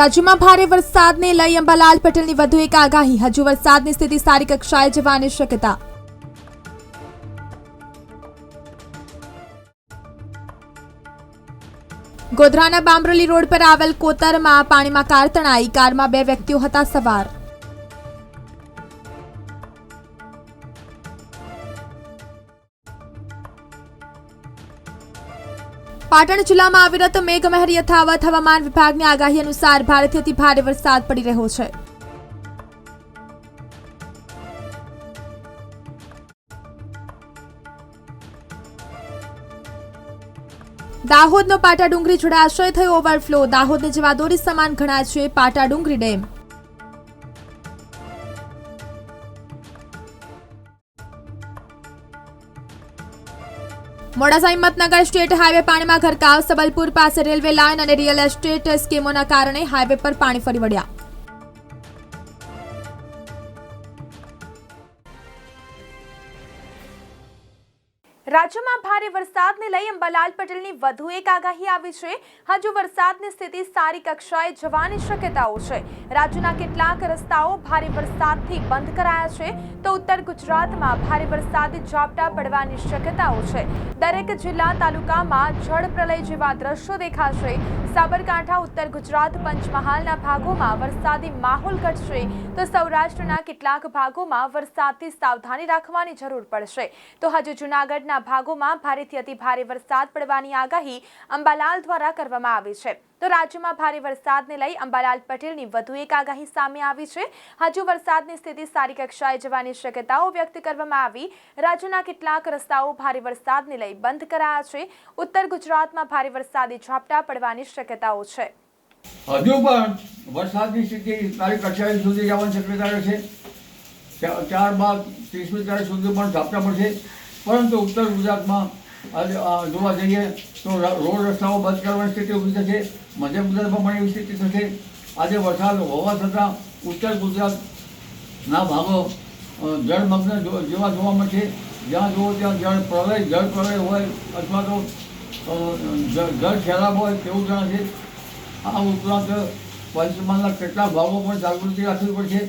રાજ્યમાં ભારે વરસાદને લઈ અંબાલાલ પટેલની વધુ એક આગાહી. હજુ વરસાદની સ્થિતિ સારી કક્ષાએ જવાની શક્યતા. ગોધરાના બામરોલી રોડ પર આવેલ કોતરમાં પાણીમાં કાર તણાઈ. કારમાં બે વ્યક્તિઓ હતા સવાર. પાટણ જિલ્લામાં અવિરત મેઘમહેર યથાવત હવામાન વિભાગની આગાહી અનુસાર ભારેથી અતિ ભારે વરસાદ પડી રહ્યો છે. દાહોદનો પાટા ડુંગરી જળાશય થયો ઓવરફ્લો. દાહોદને જવાદોરી સમાન ગણાય છે પાટા Dungri dam. Modasa Himmatnagar state highway પાણીમાં ઘરકાવ, સબલપુર પાસે રેલવે લાઇન અને રિયલ એસ્ટેટ સ્કીમોના કારણે હાઈવે પર પાણી ફરી વળ્યા. રાજ્યમાં ભારે વરસાદને લઈ અંબાલાલ પટેલની વધુ એક આગાહી આવી છે. હજુ વરસાદની સ્થિતિ સારી કક્ષાએ જવાની શક્યતાઓ છે. રાજ્યના કેટલાક રસ્તાઓ ભારે વરસાદથી બંધ કરાયા છે. તો ઉત્તર ગુજરાતમાં ભારે વરસાદી ઝાપટા પડવાની શક્યતાઓ છે. દરેક જિલ્લા તાલુકામાં જળ પ્રલય જેવા દ્રશ્યો દેખાશે. સાબરકાંઠા, ઉત્તર ગુજરાત પંચમહાલના ભાગોમાં વરસાદી માહોલ ઘટશે તો સૌરાષ્ટ્રના કેટલાક ભાગોમાં વરસાદથી સાવધાની રાખવાની જરૂર પડશે. તો હજુ જૂનાગઢના ભાગોમાં ભારેથી અતિ ભારે વરસાદ પડવાની આગાહી અંબાલાલ દ્વારા કરવામાં આવી છે. તો રાજ્યમાં ભારે વરસાદને લઈ અંબાલાલ પટેલની વધુ એક આગાહી સામે આવી છે. હજુ વરસાદની સ્થિતિ સારી કક્ષાએ જવાની શક્યતાઓ વ્યક્ત કરવામાં આવી. રાજ્યના કેટલાક રસ્તાઓ ભારે વરસાદને લઈ બંધ કરાયા છે. ઉત્તર ગુજરાતમાં ભારે વરસાદી ઝાપટા પડવાની શક્યતાઓ છે. હજુ પણ વરસાદની સ્થિતિ તારીખ અઠ્યાવીસ સુધી જવાની શક્યતા છે. ચા- ચાર બાદ ત્રીસમી તારીખ સુધી પણ ઝાપટા પડશે. પરંતુ ઉત્તર ગુજરાતમાં જોવા જઈએ તો રોડ રસ્તાઓ બંધ કરવાની સ્થિતિ ઊભી થશે. મધ્ય ગુજરાતમાં પણ એવી સ્થિતિ થશે આજે વરસાદ હોવા છતાં ઉત્તર ગુજરાતના ભાગો જળમગ્ન જેવા જોવા મળશે જ્યાં જુઓ ત્યાં જળ પ્રલય જળ પ્રલય હોય અથવા તો જળ ખેલાબ હોય તેવું જણાશે આ ઉપરાંત પંચમહાલના કેટલાક ભાગો પણ જાગૃતિ રાખવી પડશે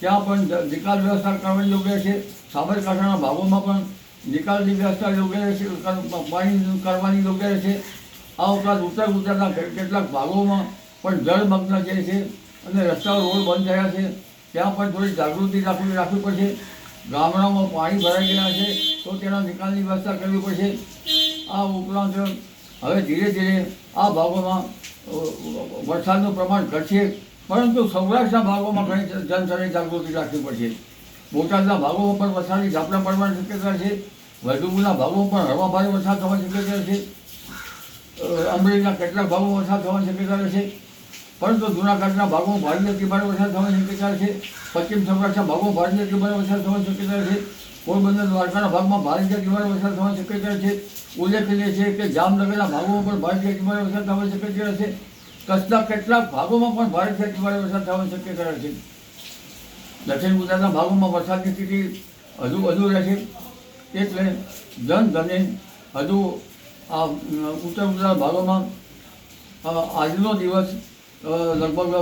ત્યાં પણ નિકાલ વ્યવસ્થા કરવાની યોગ્ય છે. સાબરકાંઠાના ભાગોમાં પણ નિકાલની વ્યવસ્થા યોગ્ય રહેશે પાણી કરવાની યોગ્ય રહેશે આ ઉપરાંત ઉત્તર ગુજરાતના કેટલાક ભાગોમાં પણ જળમગ્ન જે છે અને રસ્તાઓ રોડ બંધ થયા છે. ત્યાં પણ થોડી જાગૃતિ રાખવી રાખવી પડશે. ગામડાઓમાં પાણી ભરાઈ ગયા છે, તો તેના નિકાલની વ્યવસ્થા કરવી પડશે. આ ઉપરાંત હવે ધીરે ધીરે આ ભાગોમાં વરસાદનું પ્રમાણ ઘટશે, પરંતુ સૌરાષ્ટ્રના ભાગોમાં ઘણી જનસરની જાગૃતિ રાખવી પડશે. બોટાદના ભાગોમાં પણ વરસાદની ઝાપટા પડવાની શક્યતા છે. વૈદુપુરના ભાગોમાં પણ હળવા ભારે વરસાદ થવાની શક્યતા છે. અ, કેટલા ભાગો ઓછા થવાની શક્યતા રહેશે પરંતુ જૂનાગઢના ભાગોમાં ભારે તીવ્ર વરસાદ થવાની શક્યતા છે. પશ્ચિમ સૌરાષ્ટ્રના ભાગોમાં ભારે તીવ્ર વરસાદ થવાની શક્યતા છે. પોરબંદર દ્વારકાના ભાગમાં ભારે તીવ્ર વરસાદ થવાની શક્યતા છે. ઉલ્લેખનીય છે કે જામનગરના ભાગોમાં પણ ભારે તીવ્ર વરસાદ થવાની શક્યતા છે. કચ્છના કેટલાક ભાગોમાં પણ ભારે તીવ્ર વરસાદ થવાની શક્યતા છે. દક્ષિણ ગુજરાતના ભાગોમાં વરસાદની સ્થિતિ હજુ વધુ રહેશે એટલે જન ધને હજુ આ ઉત્તર ગુજરાત ભાગોમાં આજનો દિવસ લગભગ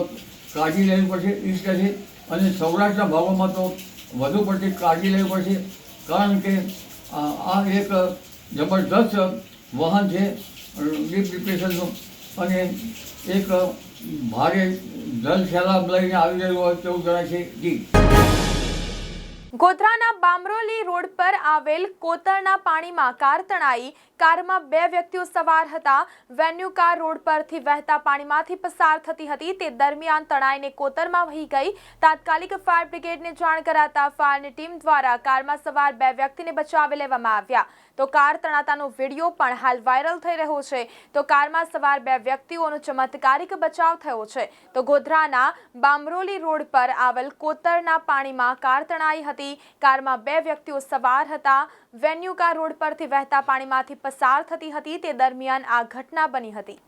કાળજી લેવી પડશે ઈસ્ટ છે. અને સૌરાષ્ટ્રના ભાગોમાં તો વધુ પડતી કાળજી લેવી પડશે. કારણ કે આ એક જબરદસ્ત વાહન છે, ડીપ ડિપ્રેશનનું. અને એક ભારે જલ સૈલાબ લઈને આવી રહ્યું હોય તેવું જણાય છે. જી. ગોધરાના બામરોલી રોડ પર આવેલ કોતરના પાણીમાં કાર તણાઈ. કારમાં બે વ્યક્તિઓ સવાર હતા. વેન્યુ કાર રોડ પરથી વહેતા પાણીમાંથી પસાર થતી હતી. તે દરમિયાન તણાઈને કોતરમાં વહી ગઈ. તાત્કાલિક ફાયર બ્રિગેડને જાણ કરાતા ફાયરની ટીમ દ્વારા કારમાં સવાર બે વ્યક્તિને બચાવી લેવામાં આવ્યા. તો કાર તણાતાનો વીડિયો પણ હાલ વાયરલ થઈ રહ્યો છે. તો કારમાં સવાર બે વ્યક્તિઓનો ચમત્કારિક બચાવ થયો છે. તો ગોધરાના બામરોલી રોડ પર આવેલ કોતરના પાણીમાં કાર તણાઈ હતી. કારમાં બે વ્યક્તિઓ સવાર હતા. વેન્યુકા રોડ પરથી વહેતા પાણીમાંથી પસાર થતી હતી. તે દરમિયાન આ ઘટના બની હતી.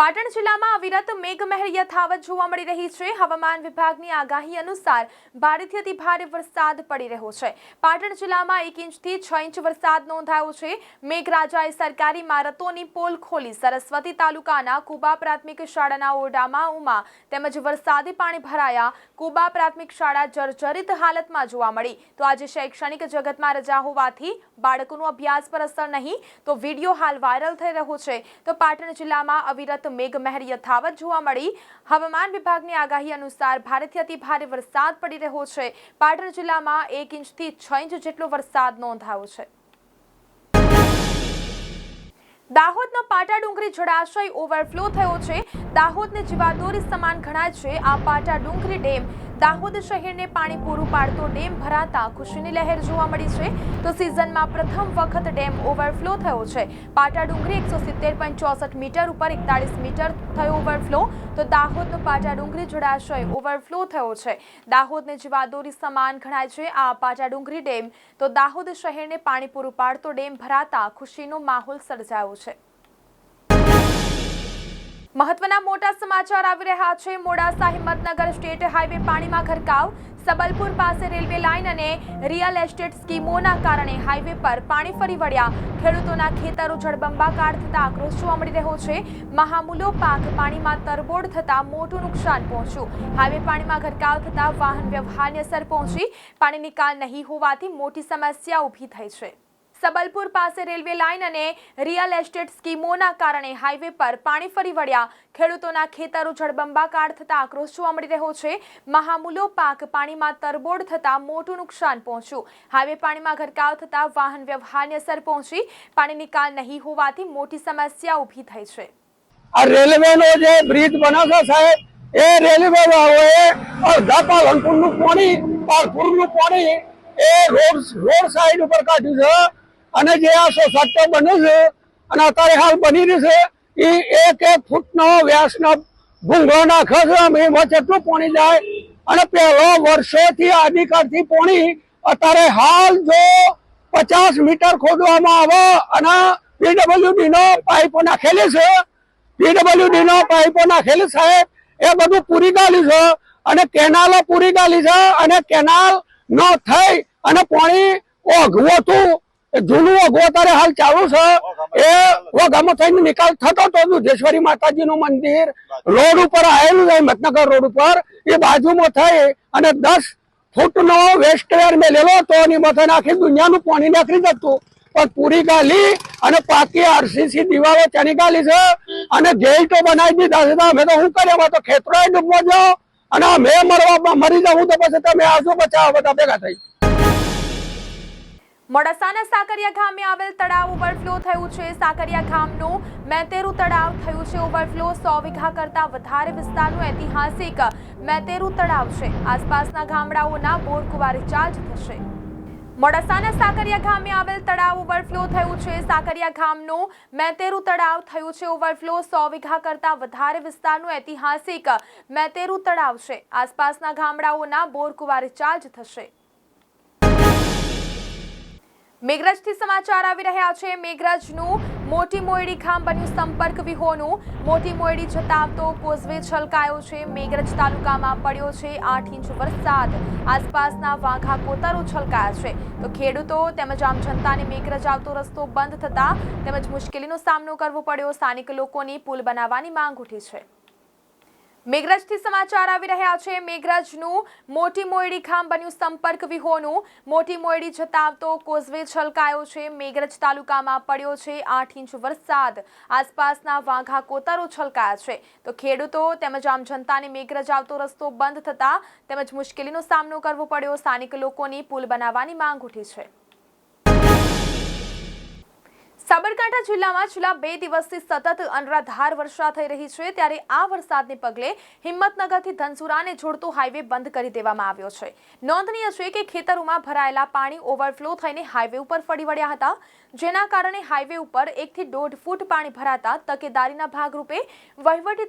પાટણ જિલ્લામાં અવિરત મેઘમહેર યથાવત જોવા મળી રહી છે. હવામાન વિભાગની આગાહી અનુસાર ભારેથી અતિ ભારે વરસાદ પડી રહ્યો છે. પાટણ જિલ્લામાં એક ઇંચથી છ ઇંચ વરસાદ નોંધાયો છે. મેઘરાજાએ સરકારી ઇમારતોની પોલ ખોલી. સરસ્વતી તાલુકાના કુબા પ્રાથમિક શાળાના ઓરડામાં ઉમા તેમજ વરસાદી પાણી ભરાયા. કુબા પ્રાથમિક શાળા જર્જરિત હાલતમાં જોવા મળી. તો આજે શૈક્ષણિક જગતમાં રજા હોવાથી બાળકોનું અભ્યાસ પર અસર નહીં. તો વીડિયો હાલ વાયરલ થઈ રહ્યો છે. તો પાટણ જિલ્લામાં અવિરત મેઘમહેર યથાવત જોવા મળી. હવામાન વિભાગની આગાહી અનુસાર ભારેથી અતિ ભારે વરસાદ પડી રહ્યો છે. પાટણ જિલ્લામાં એક ઇંચથી છ ઇંચ જેટલો વરસાદ નોંધાયો છે. દાહોદનો પાટા ડુંગરી જળાશય ઓવરફ્લો થયો છે. દાહોદને જીવાદોરી સમાન ગણાય છે. આ પાટા ડુંગરી ડેમ દાહોદ શહેરને પાણી પૂરું પાડતો ડેમ ભરાતા ખુશીની લહેર જોવા મળી છે. તો સિઝનમાં પ્રથમ વખત ડેમ ઓવરફ્લો થયો છે. પાટા ડુંગરી એકસો સિત્તેર પોઈન્ટ ચોસઠ મીટર ઉપર એકતાળીસ મીટર થયો ઓવરફ્લો. તો દાહોદનો પાટા ડુંગરી જળાશય ઓવરફ્લો થયો છે. દાહોદને જીવાદોરી સમાન ગણાય છે આ પાટા ડુંગરી ડેમ. તો દાહોદ શહેરને પાણી પૂરું પાડતો ડેમ ભરાતા ખુશીનો માહોલ સર્જાયો છે. મહત્વના મોટા સમાચાર આવી રહ્યા છે. મોડાસા હિંમતનગર સ્ટેટ હાઈવે પાણીમાં ગરકાવ સબલપુર પાસે રેલવે લાઇન અને રિયલ એસ્ટેટ સ્કીમોના કારણે હાઈવે પર પાણી ફરી વળ્યા. ખેડૂતોના ખેતરો જળબંબાકાર થતા આક્રોશ જોવા મળી રહ્યો છે. મહામૂલો પાક પાણીમાં તરબોળ થતા મોટું નુકસાન પહોંચ્યું. હાઈવે પાણીમાં ગરકાવ થતા વાહન વ્યવહારને અસર પહોંચી. પાણી નિકાલ નહીં હોવાથી મોટી સમસ્યા ઊભી થઈ છે. સબલપુર પાસે રેલવે લાઇન અને રિયલ એસ્ટેટ સ્કીમોના કારણે હાઈવે પર પાણી ફરી વળ્યા. ખેડૂતોના ખેતરો જળબંબાકાર થતા આક્રોશ જોવા મળી રહ્યો છે. મહામૂલો પાક પાણીમાં તરબોળ થતા મોટું નુકસાન પહોંચ્યું. હાઈવે પાણીમાં ગરકાવ થતા વાહન વ્યવહારને અસર પહોંચી. પાણી નિકાલ નહીં હોવાથી મોટી સમસ્યા ઊભી થઈ છે. આ રેલવેનો જે બ્રિજ બનાવશો સાહેબ, એ રેલવે વાળાઓએ અડધા પાલનપુરનું પાણી પાલપુરનું પાણી એ રોડ રોડ સાઈડ ઉપર કાઢ્યું છે. અને જે આ સોસાયટીઓ બન્યું છે અને અત્યારે હાલ બની રહ્યું છે એ એક એક ફૂટનો વ્યાસનો ભૂંગળો નાખે છે અમે એમાં કેટલું પાણી જાય અને પહેલો વર્ષોથી આદિકાળથી પાણી, અત્યારે હાલ જો પચાસ મીટર ખોદવામાં આવે અને પીડબ્લ્યુડી નો પાઇપો નાખેલી છે પીડબ્લ્યુડી નો પાઇપો નાખેલી સાહેબ, એ બધું પૂરી ગાલી છે અને કેનાલો પૂરી ગાલી છે અને કેનાલ ન થઈ અને પાણી ઓઘવતું જૂનું ઓઘવો અત્યારે હાલ ચાલુ છે. એ વગામો થઈને નિકાલ થતો હતો દુધેશ્વરી માતાજીનું મંદિર રોડ ઉપર આવેલું છે મતનગર રોડ ઉપર. એ બાજુમાં થઈ અને દસ ફૂટનો વેસ્ટવેર મેલેલો હતો એની માથે આખી દુનિયાનું પાણી નાખી જતું. પણ પૂરી ગાલી અને પાકી આરસીસી દિવાલો તેની ગાલી છે અને ગેટો બનાવી દીધા છે. તો અમે તો શું અમે તો ખેતરો ડૂબવા જાઓ અને અમે મરવા મરી જવું તો પછી તમે આવજો બચાવો? બધા ભેગા થઈ. મોડાસાના સાકરિયા ગામે આવેલ તળાવ ઓવરફ્લો થયું છે. સાકરિયા ગામનું મેતેરુ તળાવ થયું છે. ઓવરફ્લો સો વીઘા કરતા વધારે વિસ્તારનું ઐતિહાસિક મેતેરુ તળાવ છે. આસપાસના ગામડાઓના બોરકુવા રિચાર્જ થશે. મોડાસાના સાકરિયા ગામે આવેલ તળાવ ઓવરફ્લો થયું છે. સાકરિયા ગામનું મેતેરુ તળાવ થયું છે. ઓવરફ્લો સો વીઘા કરતા વધારે વિસ્તારનું ઐતિહાસિક મેતેરુ તળાવ છે. આસપાસના ગામડાઓના બોરકુવા રિચાર્જ થશે. મેઘરજથી સમાચાર આવી રહ્યા છે. મેઘરજનું મોટી મોયડી ખામ બન્યું સંપર્ક વિહોનું મોટી મોયડી જતા આવતો કોઝવે છલકાયો છે. મેઘરજ તાલુકામાં પડ્યો છે આઠ ઇંચ વરસાદ. આસપાસના વાઘા કોતરો છલકાયા છે. તો ખેડૂતો તેમજ આમ જનતાને મેઘરજ આવતો રસ્તો બંધ થતા તેમજ મુશ્કેલીનો સામનો કરવો પડ્યો. સ્થાનિક લોકોની પુલ બનાવવાની માંગ ઉઠી છે. મેઘરજથી સમાચાર આવી રહ્યા છે. મેઘરજનું મોટી મોયડી ખામ બન્યું સંપર્ક વિહોનું મોટી મોયડી જતા આવતો કોઝવે છલકાયો છે. મેઘરજ તાલુકામાં પડ્યો છે આઠ ઇંચ વરસાદ. આસપાસના વાંઘા કોતરો છલકાયા છે. તો ખેડૂતો તેમજ આમ જનતાને મેઘરજ આવતો રસ્તો બંધ થતાં તેમજ મુશ્કેલીનો સામનો કરવો પડ્યો. સ્થાનિક લોકોની પુલ બનાવવાની માંગ ઉઠી છે. સાબરકાંઠા જિલ્લામાં છેલ્લા બે દિવસથી સતત અનરાધાર વર્ષા થઈ રહી છે. ત્યારે આ વરસાદને પગલે હિંમતનગરથી ધનસુરાને જોડતો હાઈવે બંધ કરી દેવામાં આવ્યો છે. નોંધનીય છે કે ખેતરોમાં ભરાયેલા પાણી ઓવરફ્લો થઈને હાઈવે ઉપર ફરી વળ્યા હતા. જેના કારણે હાઈવે ઉપર એકથી દોઢ ફૂટ પાણી ભરાતા તકેદારીના ભાગરૂપે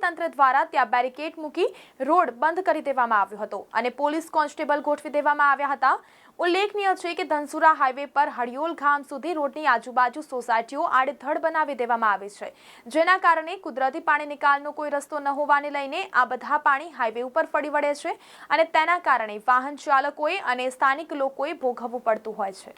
તંત્ર દ્વારા ત્યાં બેરિકેડ મૂકી રોડ બંધ કરી દેવામાં આવ્યો હતો અને પોલીસ કોન્સ્ટેબલ ગોઠવી દેવામાં આવ્યા હતા. ઉલ્લેખનીય છે કે ધનસુરા હાઈવે પર હડિયોલ ગામ સુધી રોડની આજુબાજુ સોસાયટીઓ આડેધડ બનાવી દેવામાં આવી છે. જેના કારણે કુદરતી પાણી નિકાલનો કોઈ રસ્તો ન હોવાને લઈને આ બધા પાણી હાઈવે ઉપર ફરી વળે છે અને તેના કારણે વાહન ચાલકોએ અને સ્થાનિક લોકોએ ભોગવવું પડતું હોય છે.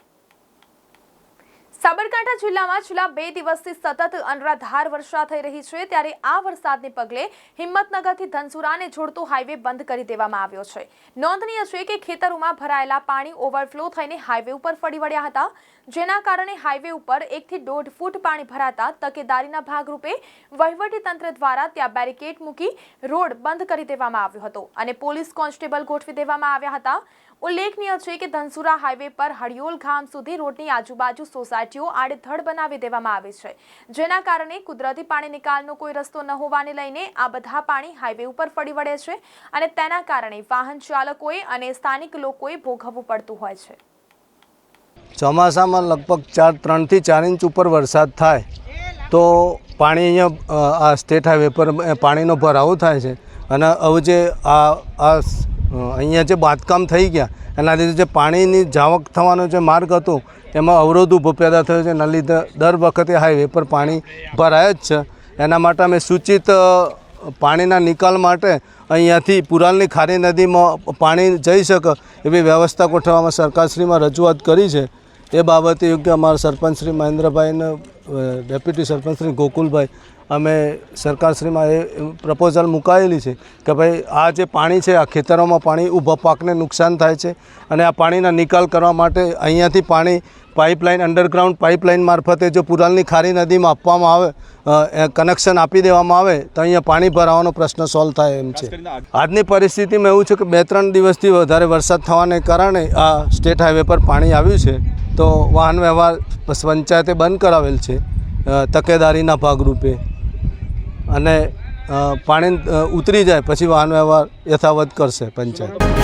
સાબરકાંઠા જિલ્લામાં છેલ્લા બે દિવસથી સતત અનરાધાર વર્ષા થઈ રહી છે. ત્યારે આ વરસાદને પગલે હિંમતનગરથી ધનસુરાને જોડતો હાઈવે બંધ કરી દેવામાં આવ્યો છે. નોંધનીય છે કે ખેતરોમાં ભરાયેલા પાણી ઓવરફ્લો થઈને હાઈવે ઉપર ફરી વળ્યા હતા. જેના કારણે હાઈવે ઉપર એકથી દોઢ ફૂટ પાણી ભરાતા તકેદારીના ભાગરૂપે તંત્ર દ્વારા ત્યાં બેરિકેડ મૂકી રોડ બંધ કરી દેવામાં આવ્યો હતો અને પોલીસ કોન્સ્ટેબલ ગોઠવી દેવામાં આવ્યા હતા. ઉલ્લેખનીય છે કે ધનસુરા હાઈવે પર હળિયોલ ગામ સુધી રોડની આજુબાજુ સોસાયટીઓ આડેધડ બનાવી દેવામાં આવી છે. જેના કારણે કુદરતી પાણી નિકાલનો કોઈ રસ્તો ન હોવાને લઈને આ બધા પાણી હાઈવે ઉપર ફરી વળે છે અને તેના કારણે વાહન ચાલકોએ અને સ્થાનિક લોકોએ ભોગવવું પડતું હોય છે. ચોમાસામાં લગભગ ચાર, ત્રણથી ચાર ઇંચ ઉપર વરસાદ થાય તો પાણી અહીંયા આ સ્ટેટ હાઈવે પર પાણીનો ભરાવો થાય છે. અને હવે જે આ આ અહીંયા જે બાંધકામ થઈ ગયા, એના લીધે જે પાણીની જાવક થવાનો જે માર્ગ હતો, એમાં અવરોધ ઊભો પેદા થયો છે. એના લીધે દર વખતે હાઈવે પર પાણી ભરાય જ છે. એના માટે અમે સૂચિત પાણીના નિકાલ માટે અહીંયાથી પુરાલની ખારી નદીમાં પાણી જઈ શકે એવી વ્યવસ્થા ગોઠવવામાં સરકારશ્રીમાં રજૂઆત કરી છે. એ બાબતે યોગ્ય અમારા સરપંચ શ્રી મહેન્દ્રભાઈને ડેપ્યુટી સરપંચ શ્રી ગોકુલભાઈ અમે સરકારશ્રીમાં એ પ્રપોઝલ મુકાયેલી છે કે ભાઈ આ જે પાણી છે આ ખેતરોમાં પાણી ઊભા પાકને નુકસાન થાય છે અને આ પાણીના નિકાલ કરવા માટે અહીંયાથી પાણી પાઇપલાઇન અંડરગ્રાઉન્ડ પાઇપલાઇન મારફતે જો પુરાલની ખારી નદીમાં આપવામાં આવે એ કનેક્શન આપી દેવામાં આવે તો અહીંયા પાણી ભરાવાનો પ્રશ્ન સોલ્વ થાય એમ છે. આજની પરિસ્થિતિમાં એવું છે કે બે ત્રણ દિવસથી વધારે વરસાદ થવાને કારણે આ સ્ટેટ હાઈવે પર પાણી આવ્યું છે. તો વાહન વ્યવહાર પંચાયતે બંધ કરાવેલ છે તકેદારીના ભાગરૂપે. અને પાણી ઉતરી જાય, પછી વાહન વ્યવહાર યથાવત કરશે પંચાયત.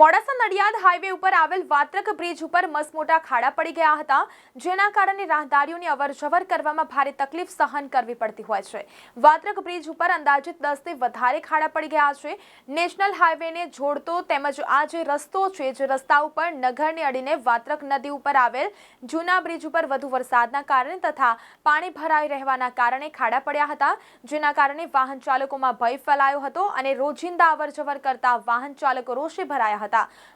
મોડાસા નડિયાદ હાઈવે ઉપર આવેલ વાત્રક બ્રિજ ઉપર મસમોટા ખાડા પડી ગયા હતા, જેના કારણે રાહદારીઓની અવરજવર કરવામાં ભારે તકલીફ સહન કરવી પડતી હોય છે. વાત્રક બ્રિજ ઉપર અંદાજિત દસથી વધારે ખાડા પડી ગયા છે. નેશનલ હાઈવેને જોડતો તેમજ આ જે રસ્તો છે, જે રસ્તા ઉપર નગરને અડીને વાત્રક નદી ઉપર આવેલ જૂના બ્રિજ ઉપર વધુ વરસાદના કારણે તથા પાણી ભરાઈ રહેવાના કારણે ખાડા પડ્યા હતા, જેના કારણે વાહન ચાલકોમાં ભય ફેલાયો હતો અને રોજિંદા અવરજવર કરતા વાહન ચાલકો રોષે ભરાયા હતા.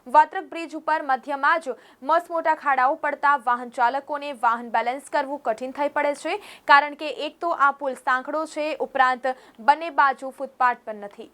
વાત્રક બ્રિજ ઉપર મધ્યમાં જ મસમોટા ખાડાઓ પડતા વાહન ચાલકોને વાહન બેલેન્સ કરવું કઠિન થઈ પડે છે, કારણ કે એક તો આ પુલ સાંકડો છે, ઉપરાંત બંને બાજુ ફૂટપાથ પણ નથી.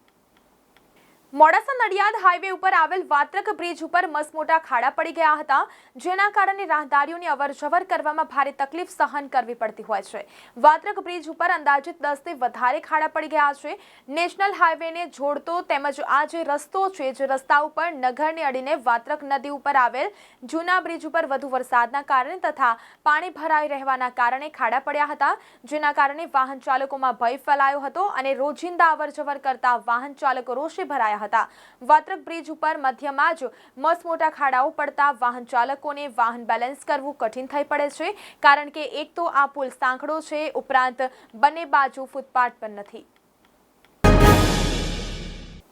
મોડાસા નડિયાદ હાઈવે ઉપર આવેલ વાત્રક બ્રિજ ઉપર મસમોટા ખાડા પડી ગયા હતા, જેના કારણે રાહદારીઓની અવરજવર કરવામાં ભારે તકલીફ સહન કરવી પડતી હોય છે. વાત્રક બ્રિજ ઉપર અંદાજિત દસથી વધારે ખાડા પડી ગયા છે. નેશનલ હાઈવેને જોડતો તેમજ આ જે રસ્તો છે, જે રસ્તા ઉપર નગરને અડીને વાત્રક નદી ઉપર આવેલ જૂના બ્રિજ ઉપર વધુ વરસાદના કારણે તથા પાણી ભરાઈ રહેવાના કારણે ખાડા પડ્યા હતા, જેના કારણે વાહન ચાલકોમાં ભય ફેલાયો હતો અને રોજિંદા અવરજવર કરતા વાહન ચાલકો રોષે ભરાયા હતા. વાત્રક બ્રિજ ઉપર મધ્યમાં જ મસમોટા ખાડાઓ પડતા વાહન ચાલકોને વાહન બેલેન્સ કરવું કઠિન થઈ પડે છે, કારણ કે એક તો આ પુલ સાંકડો છે, ઉપરાંત બંને બાજુ ફૂટપાથ પણ નથી.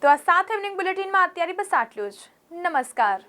તો આ સાથે ઇવનિંગ બુલેટિનમાં અત્યારે બસ આટલું જ. નમસ્કાર.